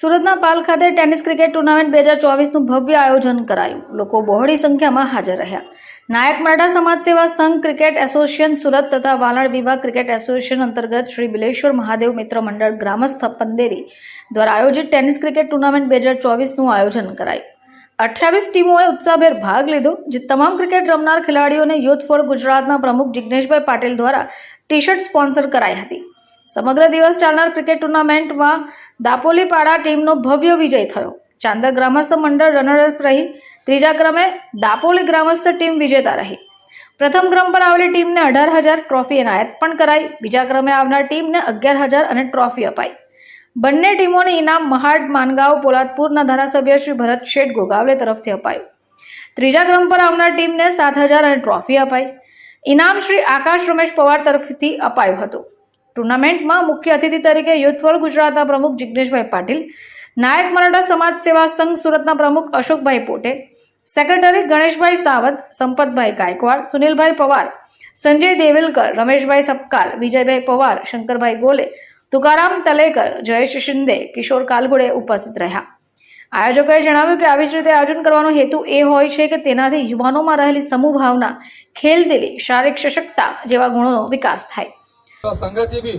સુરતના પાલ ખાતે tennis cricket tournament બે હજાર ચોવીસનું ભવ્ય આયોજન કરાયું. લોકો બહોળી સંખ્યામાં હાજર રહ્યા. નાયક મરાઠા સમાજ સેવા સંઘ ક્રિકેટ એસોસિએશન સુરત તથા વાલણ વિભાગ ક્રિકેટ એસોસિએશન અંતર્ગત શ્રી બિલેશ્વર મહાદેવ મિત્ર મંડળ ગ્રામસ્થ પંદેરી દ્વારા આયોજિત ટેનિસ ક્રિકેટ ટુર્નામેન્ટ બે હજાર ચોવીસનું આયોજન કરાયું. અઠ્યાવીસ ટીમોએ ઉત્સાહભેર ભાગ લીધો, જે તમામ ક્રિકેટ રમનાર ખેલાડીઓને યુથ ફોર ગુજરાતના પ્રમુખ જિગ્નેશભાઈ પાટીલ દ્વારા ટી શર્ટ સ્પોન્સર કરાઈ હતી. સમગ્ર દિવસ ચાલનાર ક્રિકેટ ટુર્નામેન્ટમાં દાપોલીપાડા ટીમનો ભવ્ય વિજય થયો. ચાંદર ગ્રામસ્થ મંડળ રનરઅપ રહી. ત્રીજા ક્રમે દાપોલી ગ્રામસ્થ ટીમ વિજેતા રહી. પ્રથમ ક્રમ પર આવેલી ટીમને અઢાર હજાર ટ્રોફી એનાયત પણ કરાઈ. બીજા ક્રમે આવનાર ટીમને અગિયાર હજાર અને ટ્રોફી અપાઈ. બંને ટીમોને ઇનામ મહાડ માનગાંવ પોલાદપુરના ધારાસભ્ય શ્રી ભરત શેઠ ગોગાવલે તરફથી અપાયું. ત્રીજા ક્રમ પર આવનાર ટીમને સાત હજાર અને ટ્રોફી અપાઈ. ઇનામ શ્રી આકાશ રમેશ પવાર તરફથી અપાયું હતું. ટુર્નામેન્ટમાં મુખ્ય અતિથિ તરીકે યુથ ગુજરાતના પ્રમુખ જિગ્નેશભાઈ પાટીલ, નાયક મરાઠા સમાજ સેવા સંઘ સુરતના પ્રમુખ અશોકભાઈ પોટે સેક્રેટરી ગણેશભાઈ સાવંત, સંપતભાઈ ગાયકવાડ, સુનિલભાઈ પવાર, સંજય દેવલકર, રમેશભાઈ સપકાલ વિજયભાઈ પવાર, શંકરભાઈ ગોલે, તુકારામ તલેકર, જયેશ શિંદે, કિશોર કાલગુડે ઉપસ્થિત રહ્યા. આયોજકોએ જણાવ્યું કે આવી જ રીતે આયોજન કરવાનો હેતુ એ હોય છે કે તેનાથી યુવાનોમાં રહેલી સમૂહ ભાવના ખેલદિલી શારીરિક સશક્તતા જેવા ગુણોનો વિકાસ થાય. संघाची बी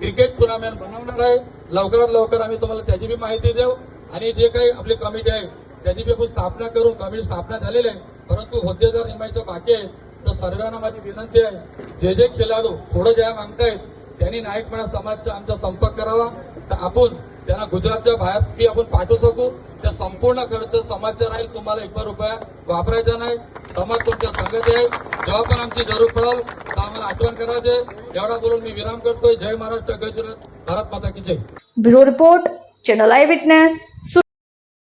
क्रिकेट टुर्नामेंट बनवणार आहे. लवकरात लवकर आम्ही तुम्हाला त्याची बी माहिती देऊ. आणि जे काही आपली कमिटी आहे त्याची बी आपण स्थापना करून कमिटी स्थापना झालेली आहे. परंतु होद्देदार नेमायचं बाकी आहे. तर सर्वांना माझी विनंती आहे जे जे खेळाडू थोडं ज्या मागतायत त्यांनी नायकपणा समाजचा आमचा संपर्क करावा. तर आपण त्यांना गुजरातच्या बाहेर आपण पाठवू शकू. त्या संपूर्ण खर्च समाजचा राहील तुम्हाला एक रुपया वापरायचा नाही. समाज तुमच्या संगत आहे. जेव्हा पण आमची जरूर पडेल तर आम्हाला आठवण करायचे. एवढा बोलून मी विराम करतोय. जय महाराष्ट्र गजरात. भारत माता की जय. Bureau report channel I witness